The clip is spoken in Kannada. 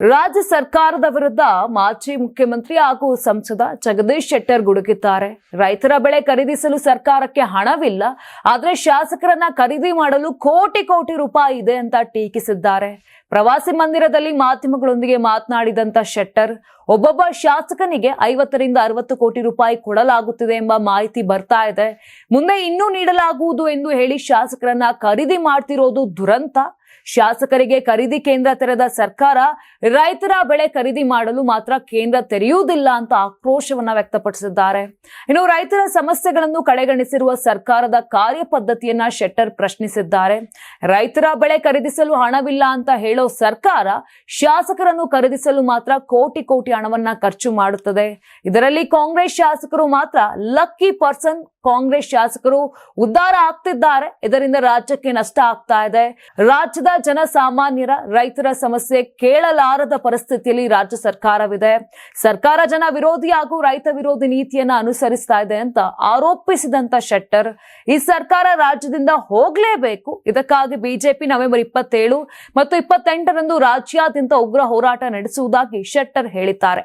ರಾಜ್ಯ ಸರ್ಕಾರದ ವಿರುದ್ಧ ಮಾಜಿ ಮುಖ್ಯಮಂತ್ರಿ ಹಾಗೂ ಸಂಸದ ಜಗದೀಶ್ ಶೆಟ್ಟರ್ ಗುಡುಗಿದ್ದಾರೆ. ರೈತರ ಬೆಳೆ ಖರೀದಿಸಲು ಸರ್ಕಾರಕ್ಕೆ ಹಣವಿಲ್ಲ. ಆದರೆ ಶಾಸಕರನ್ನ ಖರೀದಿ ಮಾಡಲು ಕೋಟಿ ಕೋಟಿ ರೂಪಾಯಿ ಇದೆ ಅಂತ ಟೀಕಿಸಿದ್ದಾರೆ. ಪ್ರವಾಸಿ ಮಂದಿರದಲ್ಲಿ ಮಾಧ್ಯಮಗಳೊಂದಿಗೆ ಮಾತನಾಡಿದಂತ ಶೆಟ್ಟರ್, ಒಬ್ಬೊಬ್ಬ ಶಾಸಕನಿಗೆ ಐವತ್ತರಿಂದ ಅರವತ್ತು ಕೋಟಿ ರೂಪಾಯಿ ಕೊಡಲಾಗುತ್ತಿದೆ ಎಂಬ ಮಾಹಿತಿ ಬರ್ತಾ ಇದೆ. ಮುಂದೆ ಇನ್ನೂ ನೀಡಲಾಗುವುದು ಎಂದು ಹೇಳಿ ಶಾಸಕರನ್ನ ಖರೀದಿ ಮಾಡ್ತಿರೋದು ದುರಂತ. ಶಾಸಕರಿಗೆ ಖರೀದಿ ಕೇಂದ್ರ ತೆರೆದ ಸರ್ಕಾರ ರೈತರ ಬೆಳೆ ಖರೀದಿ ಮಾಡಲು ಮಾತ್ರ ಕೇಂದ್ರ ತೆರೆಯುವುದಿಲ್ಲ ಅಂತ ಆಕ್ರೋಶವನ್ನ ವ್ಯಕ್ತಪಡಿಸಿದ್ದಾರೆ. ಇನ್ನು ರೈತರ ಸಮಸ್ಯೆಗಳನ್ನು ಕಡೆಗಣಿಸಿರುವ ಸರ್ಕಾರದ ಕಾರ್ಯಪದ್ಧತಿಯನ್ನ ಶೆಟ್ಟರ್ ಪ್ರಶ್ನಿಸಿದ್ದಾರೆ. ರೈತರ ಬೆಳೆ ಖರೀದಿಸಲು ಹಣವಿಲ್ಲ ಅಂತ ಹೇಳೋ ಸರ್ಕಾರ ಶಾಸಕರನ್ನು ಖರೀದಿಸಲು ಮಾತ್ರ ಕೋಟಿ ಕೋಟಿ ಹಣವನ್ನ ಖರ್ಚು ಮಾಡುತ್ತದೆ. ಇದರಲ್ಲಿ ಕಾಂಗ್ರೆಸ್ ಶಾಸಕರು ಮಾತ್ರ ಲಕ್ಕಿ ಪರ್ಸನ್ ಕಾಂಗ್ರೆಸ್ ಶಾಸಕರು ಉದ್ಧಾರ ಆಗ್ತಿದ್ದಾರೆ. ಇದರಿಂದ ರಾಜ್ಯಕ್ಕೆ ನಷ್ಟ ಆಗ್ತಾ ಇದೆ. ರಾಜ್ಯದ ಜನಸಾಮಾನ್ಯರ ರೈತರ ಸಮಸ್ಯೆ ಕೇಳಲಾರದ ಪರಿಸ್ಥಿತಿಯಲ್ಲಿ ರಾಜ್ಯ ಸರ್ಕಾರವಿದೆ. ಸರ್ಕಾರ ಜನ ವಿರೋಧಿ ಹಾಗೂ ರೈತ ವಿರೋಧಿ ನೀತಿಯನ್ನ ಅನುಸರಿಸ್ತಾ ಇದೆ ಅಂತ ಆರೋಪಿಸಿದಂತ ಶೆಟ್ಟರ್ ಈ ಸರ್ಕಾರ ರಾಜ್ಯದಿಂದ ಹೋಗ್ಲೇಬೇಕು. ಇದಕ್ಕಾಗಿ ಬಿಜೆಪಿ ನವೆಂಬರ್ ಇಪ್ಪತ್ತೇಳು ಮತ್ತು ಇಪ್ಪತ್ತೆಂಟರಂದು ರಾಜ್ಯಾದ್ಯಂತ ಉಗ್ರ ಹೋರಾಟ ನಡೆಸುವುದಾಗಿ ಶೆಟ್ಟರ್ ಹೇಳಿದ್ದಾರೆ.